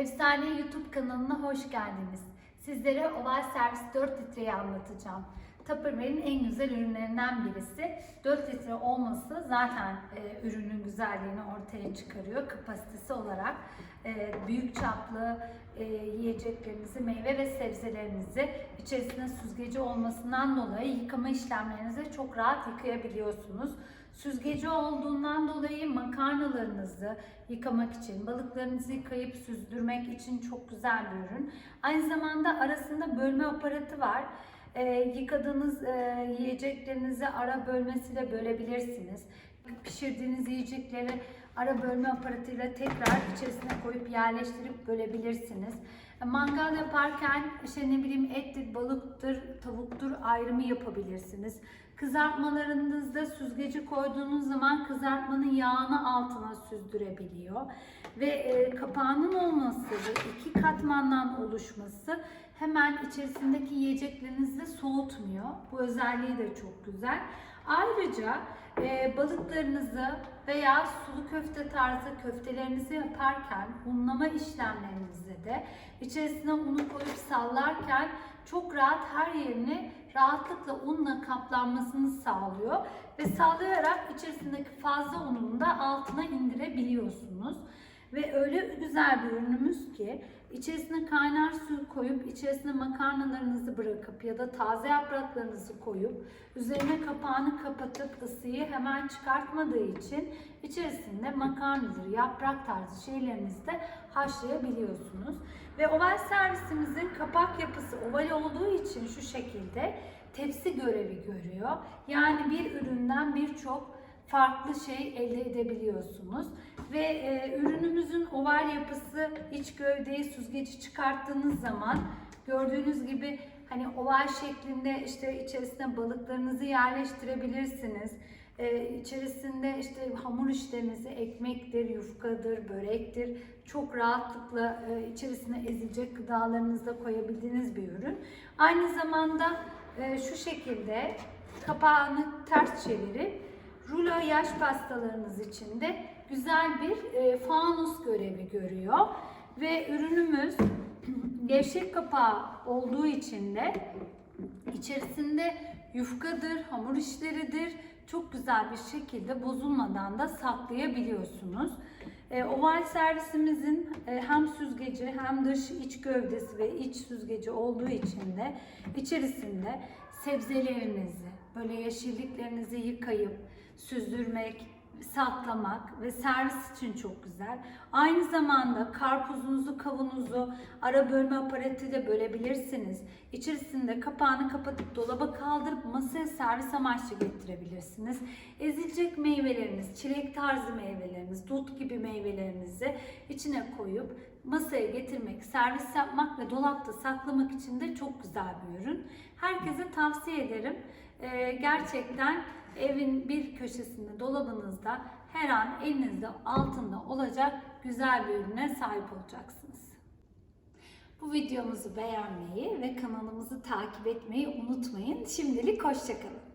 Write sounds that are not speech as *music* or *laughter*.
Efsane YouTube kanalına hoş geldiniz. Sizlere Oval Servis 4 litreyi anlatacağım. Tupperware'in en güzel ürünlerinden birisi. 4 litre olması zaten e, ürünün güzelliğini ortaya çıkarıyor kapasitesi olarak. E, büyük çaplı e, yiyeceklerinizi, meyve ve sebzelerinizi içerisinde süzgeci olmasından dolayı yıkama işlemlerinizi çok rahat yıkayabiliyorsunuz. Süzgeci olduğundan dolayı makarnalarınızı yıkamak için, balıklarınızı yıkayıp süzdürmek için çok güzel bir ürün. Aynı zamanda arasında bölme aparatı var. Ee, yıkadığınız e, yiyeceklerinizi ara bölmesiyle bölebilirsiniz. Pişirdiğiniz yiyecekleri ara bölme aparatıyla tekrar içerisine koyup yerleştirip bölebilirsiniz. Mangal yaparken işte ne bileyim ettir, balıktır, tavuktur ayrımı yapabilirsiniz. Kızartmalarınızda süzgeci koyduğunuz zaman kızartmanın yağını altına süzdürebiliyor. Ve e, kapağının olması ve iki katmandan oluşması hemen içerisindeki yiyeceklerinizi soğutmuyor. Bu özelliği de çok güzel. Ayrıca e, balıklarınızı veya sulu köfte tarzı köftelerinizi yaparken unlama işlemlerinizde de içerisine unu koyup sallarken çok rahat her yerini rahatlıkla unla kaplanmasını sağlıyor ve sallayarak içerisindeki fazla ununu da altına indirebiliyorsunuz. Ve öyle güzel bir ürünümüz ki içerisine kaynar su koyup içerisine makarnalarınızı bırakıp ya da taze yapraklarınızı koyup üzerine kapağını kapatıp ısıyı hemen çıkartmadığı için içerisinde makarnadır, yaprak tarzı şeylerinizi de haşlayabiliyorsunuz. Ve oval servisimizin kapak yapısı oval olduğu için şu şekilde tepsi görevi görüyor. Yani bir üründen birçok farklı şey elde edebiliyorsunuz. Ve e, ürünümüzün oval yapısı iç gövdeyi süzgeci çıkarttığınız zaman gördüğünüz gibi hani oval şeklinde işte içerisine balıklarınızı yerleştirebilirsiniz. Ee, içerisinde işte hamur işlerinizi ekmektir, yufkadır, börektir çok rahatlıkla e, içerisine ezilecek gıdalarınızı da koyabildiğiniz bir ürün. Aynı zamanda e, şu şekilde kapağını ters çevirip rulo yaş pastalarınız için de güzel bir e, fanus görevi görüyor. Ve ürünümüz *clears throat* gevşek kapağı olduğu için de içerisinde yufkadır, hamur işleridir. Çok güzel bir şekilde bozulmadan da saklayabiliyorsunuz. E, oval servisimizin e, hem süzgeci hem dış iç gövdesi ve iç süzgeci olduğu için de içerisinde sebzelerinizi, böyle yeşilliklerinizi yıkayıp süzdürmek, saklamak ve servis için çok güzel. Aynı zamanda karpuzunuzu, kavunuzu ara bölme aparatıyla bölebilirsiniz. İçerisinde kapağını kapatıp dolaba kaldırıp masaya servis amaçlı getirebilirsiniz. Ezilecek meyveleriniz, çilek tarzı meyveleriniz, dut gibi meyvelerinizi içine koyup masaya getirmek, servis yapmak ve dolapta saklamak için de çok güzel bir ürün. Herkese tavsiye ederim. Ee, gerçekten evin bir köşesinde, dolabınızda her an elinizde altında olacak güzel bir ürüne sahip olacaksınız. Bu videomuzu beğenmeyi ve kanalımızı takip etmeyi unutmayın. Şimdilik hoşçakalın.